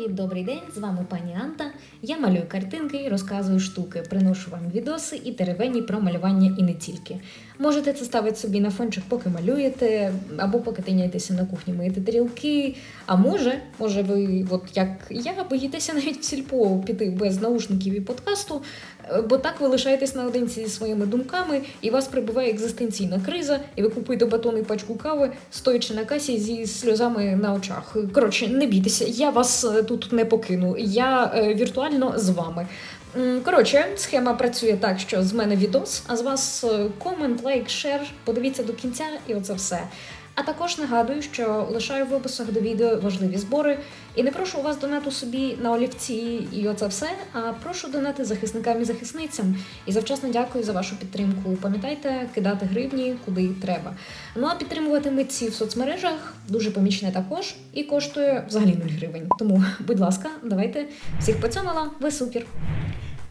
Привіт, добрий день! З вами пані Анта. Я малюю картинки, розказую штуки, приношу вам відоси і теревені про малювання і не тільки. Можете це ставити собі на фончик, поки малюєте, або поки тиняєтеся на кухні, миєте тарілки. А може, може, ви, от як я, боїтеся навіть в сільпо піти без наушників і подкасту, бо так ви лишаєтесь наодинці зі своїми думками, і вас прибуває екзистенційна криза, і ви купуєте батон і пачку кави, стоячи на касі зі сльозами на очах. Коротше, не бійтеся, я вас е, тут не покину. Я е, віртуально з вами. Коротше, схема працює так, що з мене відос, а з вас е, комент, лайк, шер. Подивіться до кінця, і оце все. А також нагадую, що лишаю в описах до відео важливі збори. І не прошу у вас донату собі на олівці і оце все, а прошу донати захисникам і захисницям. І завчасно дякую за вашу підтримку. Пам'ятайте, кидати гривні куди треба. Ну а підтримувати митців в соцмережах дуже помічне також і коштує взагалі 0 гривень. Тому, будь ласка, давайте всіх поцьомала, ви супер.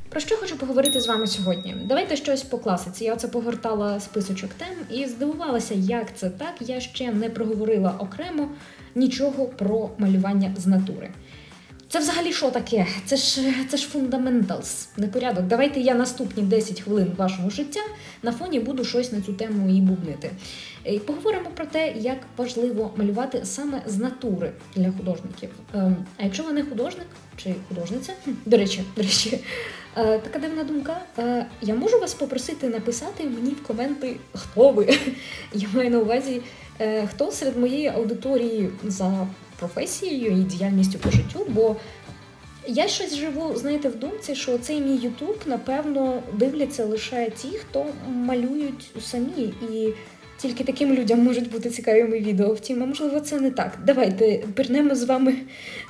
Про що хочу поговорити з вами сьогодні? Давайте щось по класиці. Я оце погортала списочок тем і здивувалася, як це так. Я ще не проговорила окремо нічого про малювання з натури. Це взагалі що таке? Це ж це ж фундаменталс, непорядок. Давайте я наступні 10 хвилин вашого життя на фоні буду щось на цю тему і бубнити. І поговоримо про те, як важливо малювати саме з натури для художників. Ем, А якщо ви не художник чи художниця, до речі, до речі, е, така дивна думка. Е, Я можу вас попросити написати мені в коменти, хто ви. Я маю на увазі, е, хто серед моєї аудиторії за професією і діяльністю по життю, бо я щось живу, знаєте, в думці, що цей мій Ютуб, напевно, дивляться лише ті, хто малюють самі. І тільки таким людям можуть бути цікаві мої відео. Втім, а можливо, це не так. Давайте пірнемо з вами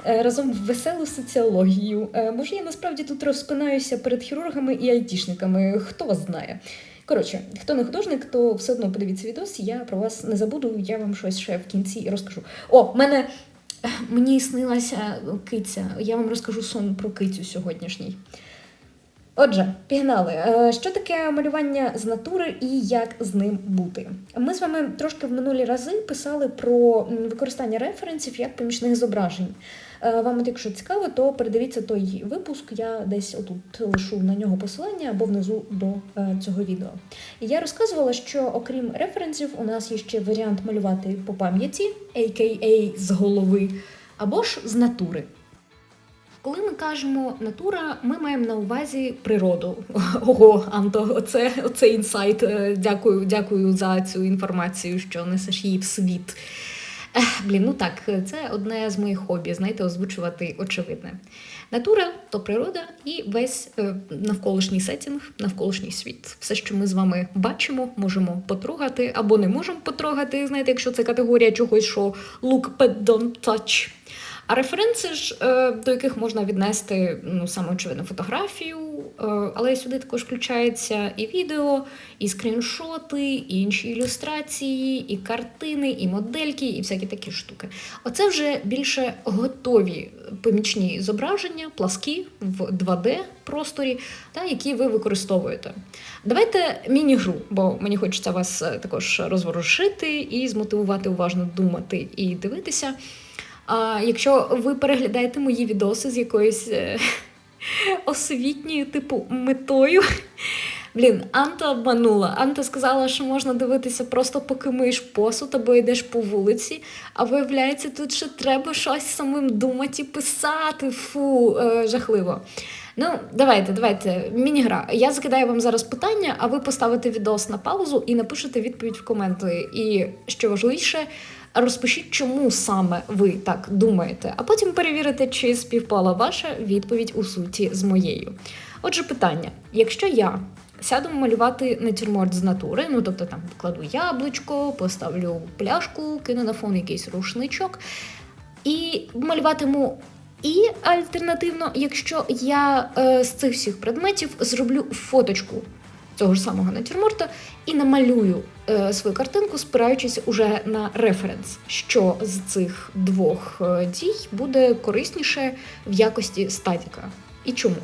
е, разом в веселу соціологію. Е, Може, я насправді тут розпинаюся перед хірургами і айтішниками. Хто вас знає? Коротше, хто не художник, то все одно подивіться відос. Я про вас не забуду. Я вам щось ще в кінці розкажу. О, мене е, мені снилася киця. Я вам розкажу сон про кицю сьогоднішній. Отже, пігнали. Е, Що таке малювання з натури і як з ним бути? Ми з вами трошки в минулі рази писали про використання референсів як помічних зображень. Е, Вам, от якщо цікаво, то передивіться той випуск. Я десь отут лишу на нього посилання або внизу до е, цього відео. І я розказувала, що окрім референсів, у нас є ще варіант малювати по пам'яті, a.k.a. з голови, або ж з натури. Коли ми кажемо натура, ми маємо на увазі природу. Ого, Анто, оце, оце інсайт. Е, Дякую, дякую за цю інформацію, що несеш її в світ. Блін, ну так, це одне з моїх хобі, знаєте, озвучувати очевидне. Натура то природа і весь е, навколишній сетінг, навколишній світ. Все, що ми з вами бачимо, можемо потрогати або не можемо потрогати, знаєте, якщо це категорія чогось, що look but don't touch. А референси ж, е, до яких можна віднести ну, саме очевидно фотографію, е, але сюди також включається і відео, і скріншоти, і інші ілюстрації, і картини, і модельки, і всякі такі штуки. Оце вже більше готові помічні зображення, пласкі в 2D просторі, та, які ви використовуєте. Давайте міні-гру, бо мені хочеться вас е, також розворушити і змотивувати уважно думати і дивитися. А якщо ви переглядаєте мої відоси з якоюсь е, освітньою, типу, метою. Блін, Анта обманула. Анта сказала, що можна дивитися просто поки миєш посуд або йдеш по вулиці, а виявляється, тут ще треба щось самим думати і писати. Фу, е, жахливо. Ну, давайте, давайте, міні-гра. Я закидаю вам зараз питання, а ви поставите відос на паузу і напишете відповідь в коменти. І що важливіше, розпишіть, чому саме ви так думаєте, а потім перевірите, чи співпала ваша відповідь у суті з моєю. Отже, питання: якщо я сяду малювати натюрморт з натури, ну тобто там покладу яблучко, поставлю пляшку, кину на фон якийсь рушничок і малюватиму. І альтернативно, якщо я е, з цих всіх предметів зроблю фоточку цього ж самого натюрморта і намалюю е, свою картинку, спираючись уже на референс, що з цих двох е, дій буде корисніше в якості статіка. І чому?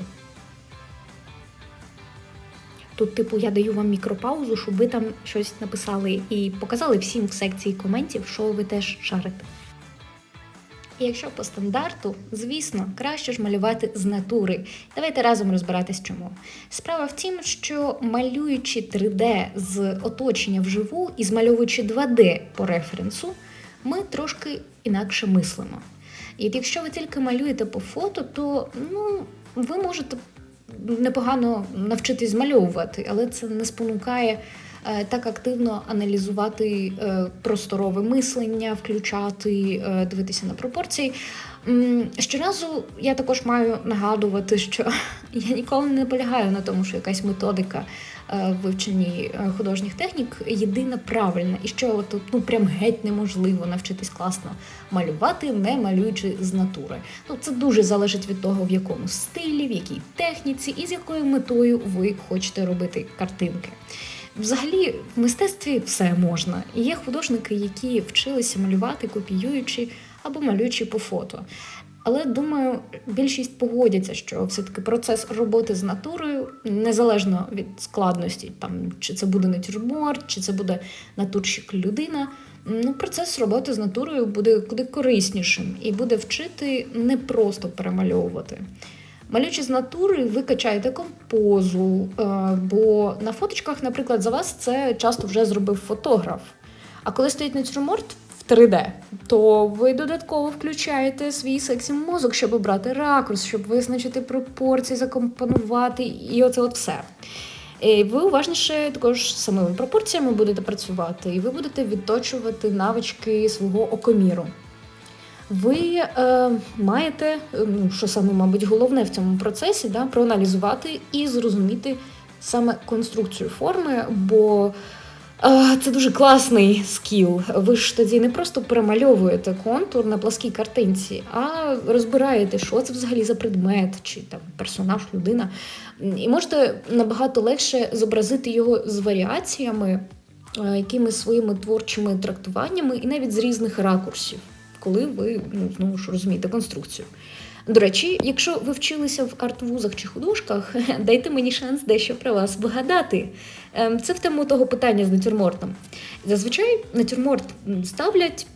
Тут, типу, я даю вам мікропаузу, щоб ви там щось написали і показали всім в секції коментів, що ви теж шарите. І якщо по стандарту, звісно, краще ж малювати з натури. Давайте разом розбиратись чому. Справа в тім, що малюючи 3D з оточення вживу і змальовуючи 2D по референсу, ми трошки інакше мислимо. І якщо ви тільки малюєте по фото, то ну, ви можете непогано навчитись змальовувати, але це не спонукає так активно аналізувати е, просторове мислення, включати, е, дивитися на пропорції. Щоразу я також маю нагадувати, що я ніколи не наполягаю на тому, що якась методика е, в вивченні е, художніх технік єдина правильна, і що от, ну прям геть неможливо навчитись класно малювати, не малюючи з натури. Ну це дуже залежить від того, в якому стилі, в якій техніці і з якою метою ви хочете робити картинки. Взагалі, в мистецтві все можна. І є художники, які вчилися малювати, копіюючи або малюючи по фото. Але думаю, більшість погодяться, що все-таки процес роботи з натурою, незалежно від складності, там чи це буде натюрморт, чи це буде натурщик людина. Ну, процес роботи з натурою буде куди кориснішим і буде вчити не просто перемальовувати. Малюючи з натури, ви качаєте композу, е, бо на фоточках, наприклад, за вас це часто вже зробив фотограф. А коли стоїть натюрморт в 3D, то ви додатково включаєте свій сексі мозок, щоб обрати ракурс, щоб визначити пропорції, закомпонувати і оце от все. І ви уважніше також самими пропорціями будете працювати, і ви будете відточувати навички свого окоміру. Ви е, маєте, е, ну що саме, мабуть, головне в цьому процесі, да, проаналізувати і зрозуміти саме конструкцію форми, бо е, це дуже класний скіл. Ви ж тоді не просто перемальовуєте контур на пласкій картинці, а розбираєте, що це взагалі за предмет, чи там персонаж, людина. І можете набагато легше зобразити його з варіаціями, е, якимись своїми творчими трактуваннями, і навіть з різних ракурсів коли ви ну, знову ж розумієте конструкцію. До речі, якщо ви вчилися в арт-вузах чи художках, дайте мені шанс дещо про вас вгадати. Ем, це в тему того питання з натюрмортом. Зазвичай натюрморт ставлять,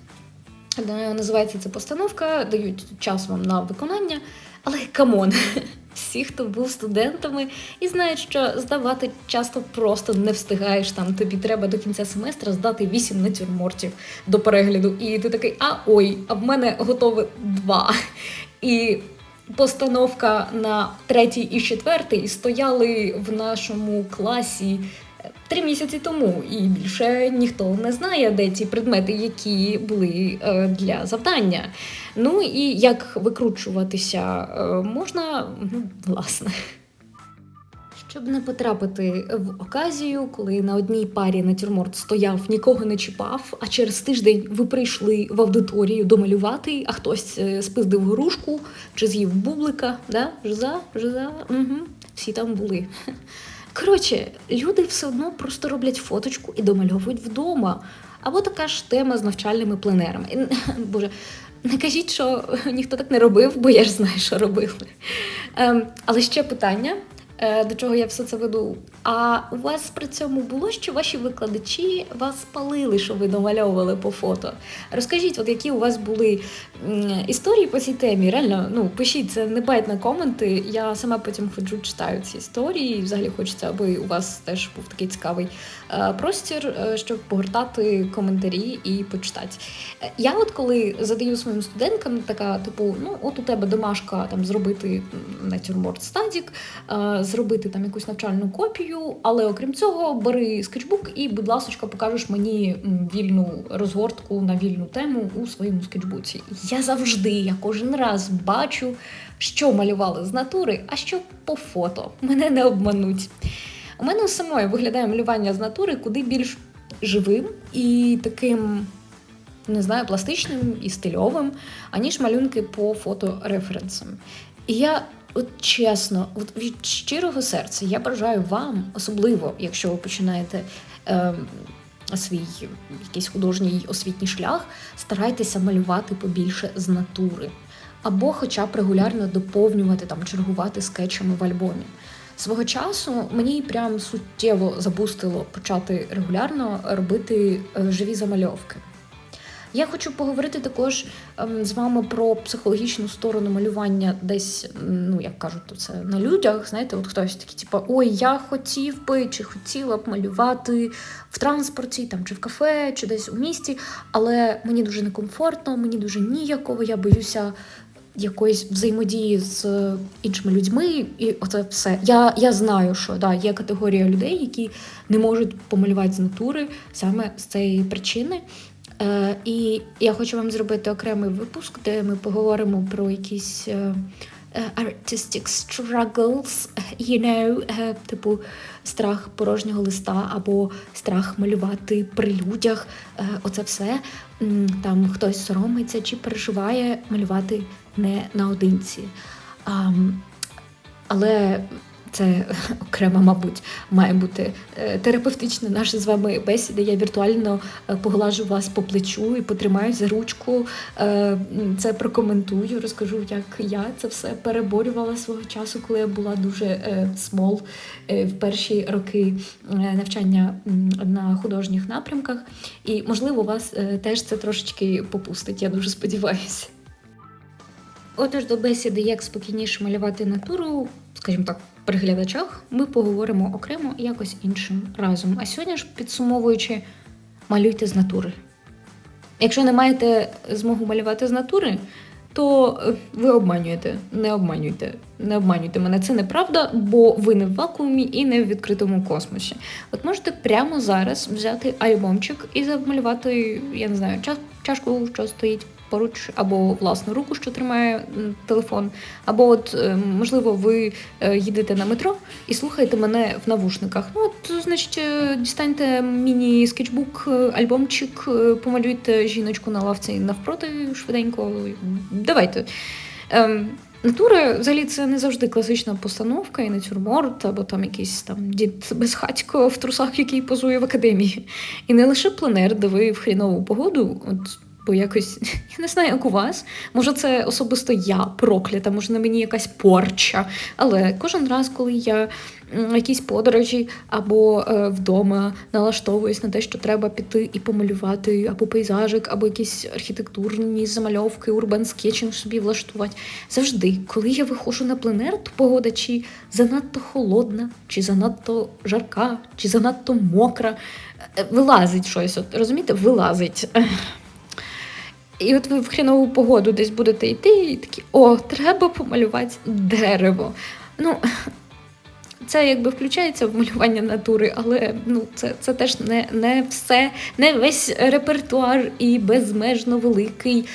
е, називається це постановка, дають час вам на виконання, але камон. Всі, хто був студентами і знають, що здавати часто просто не встигаєш там. Тобі треба до кінця семестра здати вісім натюрмортів до перегляду. І ти такий, а ой, а в мене готове два. І постановка на третій і четвертий стояли в нашому класі. Три місяці тому, і більше ніхто не знає, де ці предмети, які були е, для завдання. Ну і як викручуватися е, можна, ну, власне. Щоб не потрапити в оказію, коли на одній парі натюрморт стояв, нікого не чіпав, а через тиждень ви прийшли в аудиторію домалювати, а хтось е, спиздив грушку чи з'їв бублика, да? Жиза, жиза, угу. всі там були. Коротше, люди все одно просто роблять фоточку і домальовують вдома. Або така ж тема з навчальними пленерами. І, Боже, не кажіть, що ніхто так не робив, бо я ж знаю, що робили. Ем, але ще питання. Е, до чого я все це веду. А у вас при цьому було, що ваші викладачі вас спалили, що ви домальовували по фото? Розкажіть, от які у вас були історії по цій темі? Реально, ну пишіть це, не байте на коменти. Я сама потім ходжу, читаю ці історії. І взагалі хочеться, аби у вас теж був такий цікавий простір, е, щоб погортати коментарі і почитати. Я, от коли задаю своїм студенткам, така, типу, ну, от у тебе домашка там зробити натюрморт стадік зробити там якусь навчальну копію, але окрім цього, бери скетчбук і, будь ласка, покажеш мені вільну розгортку на вільну тему у своєму скетчбуці. Я завжди, я кожен раз бачу, що малювали з натури, а що по фото. Мене не обмануть. У мене у самої виглядає малювання з натури куди більш живим і таким. Не знаю, пластичним і стильовим, аніж малюнки по фотореференсам. І я От чесно, от від щирого серця я бажаю вам, особливо, якщо ви починаєте е, свій якийсь художній освітній шлях, старайтеся малювати побільше з натури, або, хоча б регулярно доповнювати там, чергувати скетчами в альбомі. Свого часу мені прям суттєво забустило почати регулярно робити е, живі замальовки. Я хочу поговорити також ем, з вами про психологічну сторону малювання десь, ну як кажуть, то це на людях. Знаєте, от хтось такий, типу, ой, я хотів би чи хотіла б малювати в транспорті, там чи в кафе, чи десь у місті, але мені дуже некомфортно, мені дуже ніяково, я боюся. Якоїсь взаємодії з е, іншими людьми, і оце все. Я, я знаю, що да, є категорія людей, які не можуть помалювати з натури саме з цієї причини. Е, і я хочу вам зробити окремий випуск, де ми поговоримо про якісь е, е, artistic struggles, you know, е, типу страх порожнього листа або страх малювати при людях. Оце все. Там хтось соромиться чи переживає малювати не наодинці. Ам, але це окремо, мабуть, має бути е, терапевтична наша з вами бесіда. Я віртуально е, поглажу вас по плечу і потримаю за ручку. е, Це прокоментую, розкажу, як я це все переборювала свого часу, коли я була дуже смол в перші роки навчання на художніх напрямках. І можливо, вас теж це трошечки попустить. Я дуже сподіваюся. Отож, до бесіди, як спокійніше малювати натуру, скажімо так, при глядачах, ми поговоримо окремо якось іншим разом. А сьогодні ж підсумовуючи, малюйте з натури. Якщо не маєте змогу малювати з натури, то е, ви обманюєте. Не обманюйте. Не обманюйте мене. Це неправда, бо ви не в вакуумі і не в відкритому космосі. От можете прямо зараз взяти альбомчик і замалювати, я не знаю, чашку, що стоїть поруч, або власну руку, що тримає телефон. Або, от, е, можливо, ви е, їдете на метро і слухаєте мене в навушниках. Ну, от, значить, е, дістаньте міні-скетчбук, альбомчик, помалюйте жіночку на лавці навпроти швиденько. Давайте. Ем, Натура, взагалі, це не завжди класична постановка і натюрморт, або там якийсь там дід безхатько в трусах, який позує в академії. І не лише пленер, де ви в хрінову погоду. От бо якось я не знаю, як у вас. Може, це особисто я проклята, може на мені якась порча. Але кожен раз, коли я якійсь подорожі або е, вдома налаштовуюсь на те, що треба піти і помалювати або пейзажик, або якісь архітектурні замальовки, урбан скетчинг собі влаштувати. Завжди, коли я виходжу на пленер, то погода чи занадто холодна, чи занадто жарка, чи занадто мокра. е, Вилазить щось, от розумієте, вилазить. І от ви в хрінову погоду десь будете йти, і такі, о, треба помалювати дерево. Ну, це якби включається в малювання натури, але ну, це, це теж не, не все, не весь репертуар і безмежно великий.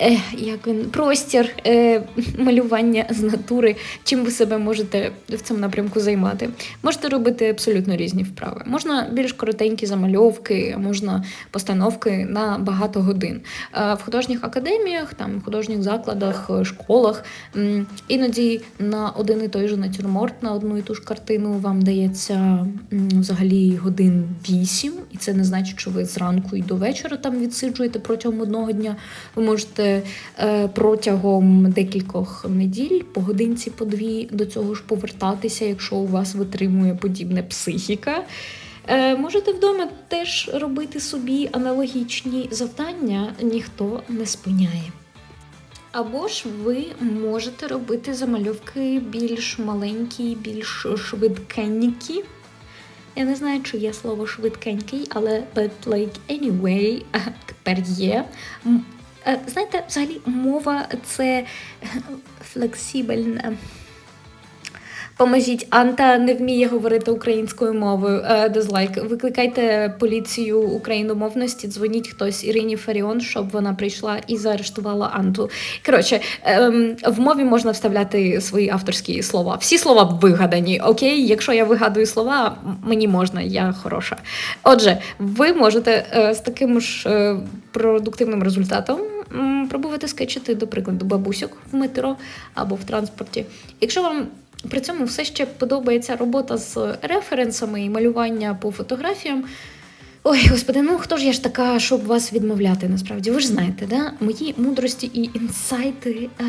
Е, як він, простір е, малювання з натури, чим ви себе можете в цьому напрямку займати. Можете робити абсолютно різні вправи. Можна більш коротенькі замальовки, можна постановки на багато годин. Е, в художніх академіях, там, художніх закладах, е, школах м, іноді на один і той же натюрморт, на одну і ту ж картину вам дається м, взагалі годин вісім, і це не значить, що ви зранку і до вечора там відсиджуєте протягом одного дня. Ви можете е, протягом декількох неділь, по годинці, по дві до цього ж повертатися, якщо у вас витримує подібне психіка. Е, можете вдома теж робити собі аналогічні завдання, ніхто не спиняє. Або ж ви можете робити замальовки більш маленькі, більш швидкенькі. Я не знаю, чи є слово швидкенький, але but like anyway, тепер є. Е, Знаєте, взагалі мова це флексибельна. Поможіть, Анта не вміє говорити українською мовою. Е, Дизлайк. Викликайте поліцію україномовності, дзвоніть хтось Ірині Фаріон, щоб вона прийшла і заарештувала Анту. Коротше, ем, в мові можна вставляти свої авторські слова. Всі слова вигадані. Окей, якщо я вигадую слова, мені можна, я хороша. Отже, ви можете е, з таким ж е, продуктивним результатом пробувати скетчити, до прикладу, бабусьок в метро або в транспорті. Якщо вам при цьому все ще подобається робота з референсами і малювання по фотографіям. Ой, господи, ну хто ж я ж така, щоб вас відмовляти насправді? Ви ж знаєте, да? мої мудрості і інсайти е,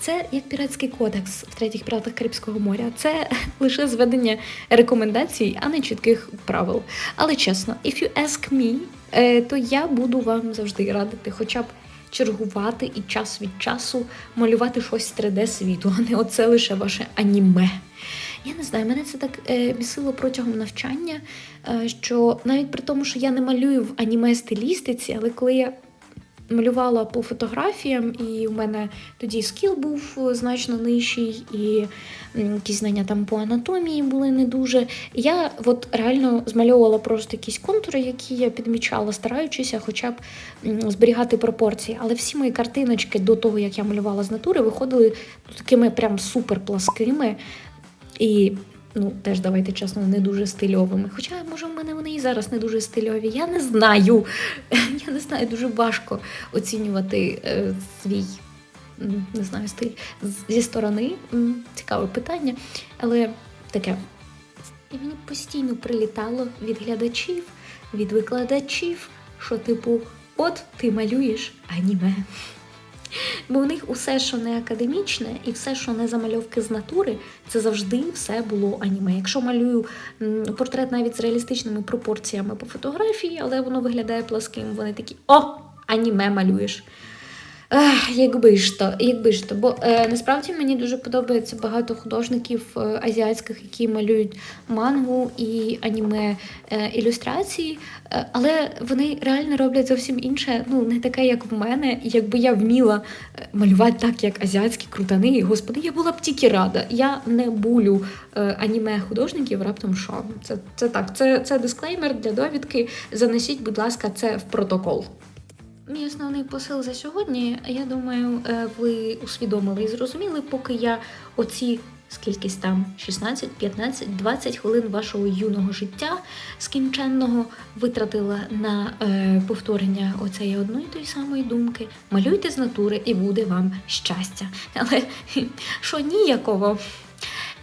Це як піратський кодекс в третіх піратах Карибського моря. Це лише зведення рекомендацій, а не чітких правил. Але чесно, if you ask me, е, то я буду вам завжди радити, хоча б чергувати і час від часу малювати щось 3D світу, а не оце лише ваше аніме. Я не знаю, мене це так е, бісило протягом навчання, е, що навіть при тому, що я не малюю в аніме стилістиці, але коли я малювала по фотографіям, і у мене тоді скіл був е, значно нижчий, і якісь знання там по анатомії були не дуже. Я от реально змальовувала просто якісь контури, які я підмічала, стараючися хоча б зберігати пропорції. Але всі мої картиночки до того, як я малювала з натури, виходили такими прям супер пласкими. І ну, теж давайте чесно, не дуже стильовими. Хоча, може, в мене вони і зараз не дуже стильові. Я не знаю. Я не знаю, дуже важко оцінювати е, свій. Не знаю, стиль зі сторони. Цікаве питання, але таке. І мені постійно прилітало від глядачів, від викладачів, що, типу, от ти малюєш аніме. Бо в них усе, що не академічне, і все, що не замальовки з натури, це завжди все було аніме. Якщо малюю портрет навіть з реалістичними пропорціями по фотографії, але воно виглядає пласким, вони такі о, аніме малюєш. Ех, якби ж то, якби ж то. Бо е, насправді мені дуже подобається багато художників е, азіатських, які малюють мангу і аніме е, ілюстрації, е, але вони реально роблять зовсім інше, ну не таке, як в мене. Якби я вміла е, малювати так, як азіатські крутани, господи, я була б тільки рада. Я не булю е, аніме художників раптом що. Це, це так, це, це дисклеймер для довідки. Занесіть, будь ласка, це в протокол. Мій основний посил за сьогодні, я думаю, е, ви усвідомили і зрозуміли, поки я оці скількись там 16, 15, 20 хвилин вашого юного життя скінченного витратила на е, повторення оцеї одної тої самої думки. Малюйте з натури і буде вам щастя. Але що ніякого.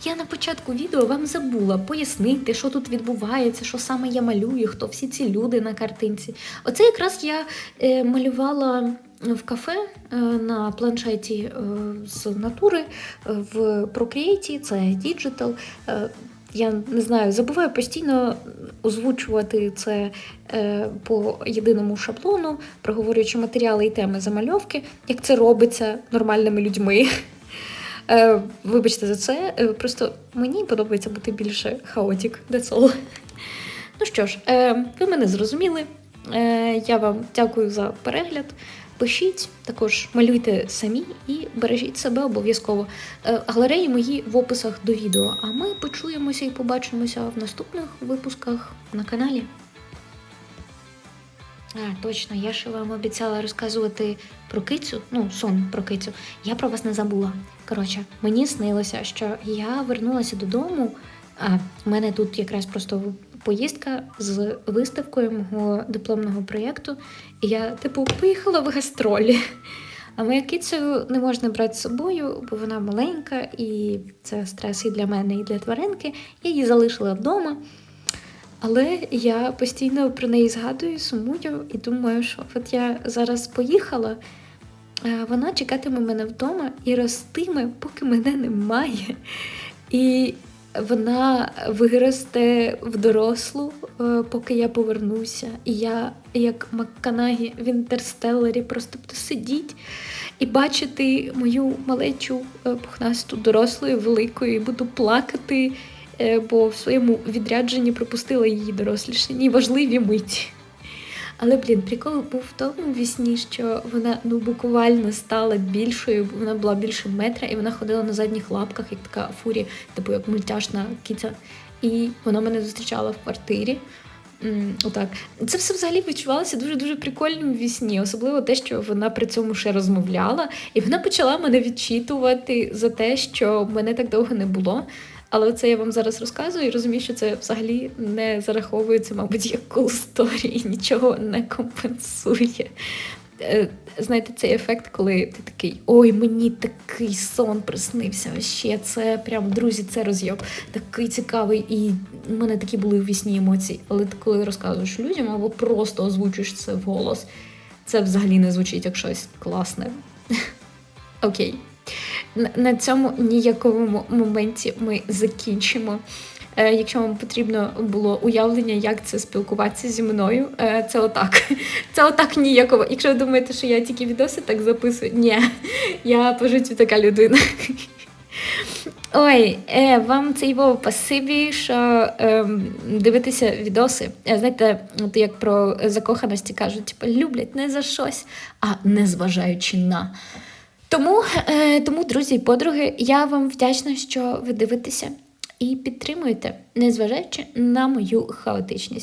Я на початку відео вам забула пояснити, що тут відбувається, що саме я малюю, хто всі ці люди на картинці. Оце якраз я е, малювала в кафе е, на планшеті е, з натури е, в Procreate, це Digital. Я не знаю, забуваю постійно озвучувати це по єдиному шаблону, проговорюючи матеріали і теми замальовки, як це робиться нормальними людьми. Е, вибачте за це. Е, просто мені подобається бути більше хаотік. That's all. Ну що ж, е, ви мене зрозуміли. Е, я вам дякую за перегляд. Пишіть, також малюйте самі і бережіть себе обов'язково. Е, галереї мої в описах до відео. А ми почуємося і побачимося в наступних випусках на каналі. А, точно, я ж вам обіцяла розказувати про кицю, ну, сон про кицю. Я про вас не забула. Коротше, мені снилося, що я вернулася додому. А в мене тут якраз просто поїздка з виставкою мого дипломного проєкту. І я, типу, поїхала в гастролі. А мою кицю не можна брати з собою, бо вона маленька, і це стрес і для мене, і для тваринки. Я її залишила вдома. Але я постійно про неї згадую, сумую і думаю, що от я зараз поїхала, вона чекатиме мене вдома і ростиме, поки мене немає. І вона виросте в дорослу, е, поки я повернуся. І я, як Макканагі в інтерстелларі, просто буду сидіти і бачити мою малечу е, пухнасту дорослою, великою, і буду плакати е, бо в своєму відрядженні пропустила її дорослішені важливі миті. Але, блін, прикол був в тому вісні, що вона ну буквально стала більшою, вона була більше метра, і вона ходила на задніх лапках, як така фурі, типу як мультяшна кіця. І вона мене зустрічала в квартирі. М, Отак. Це все взагалі відчувалося дуже-дуже прикольним в вісні, особливо те, що вона при цьому ще розмовляла, і вона почала мене відчитувати за те, що мене так довго не було. Але це я вам зараз розказую і розумію, що це взагалі не зараховується, мабуть, як cool і нічого не компенсує. Е, Знаєте, цей ефект, коли ти такий, ой, мені такий сон приснився. Ще це прям, друзі, це розйоб. Такий цікавий, і в мене такі були в вісні емоції. Але ти коли розказуєш людям або просто озвучуєш це вголос, це взагалі не звучить як щось класне. Окей. На- цьому ніяковому моменті ми закінчимо. Е, Якщо вам потрібно було уявлення, як це спілкуватися зі мною, е, це отак. Це отак ніяково. Якщо ви думаєте, що я тільки відоси так записую, ні, я по життю така людина. Ой, е, вам це його пасиві, що ем, дивитися відоси. Знаєте, от як про закоханості кажуть, типу, люблять не за щось, а не зважаючи на. Тому, е, тому, друзі і подруги, я вам вдячна, що ви дивитеся і підтримуєте, незважаючи на мою хаотичність.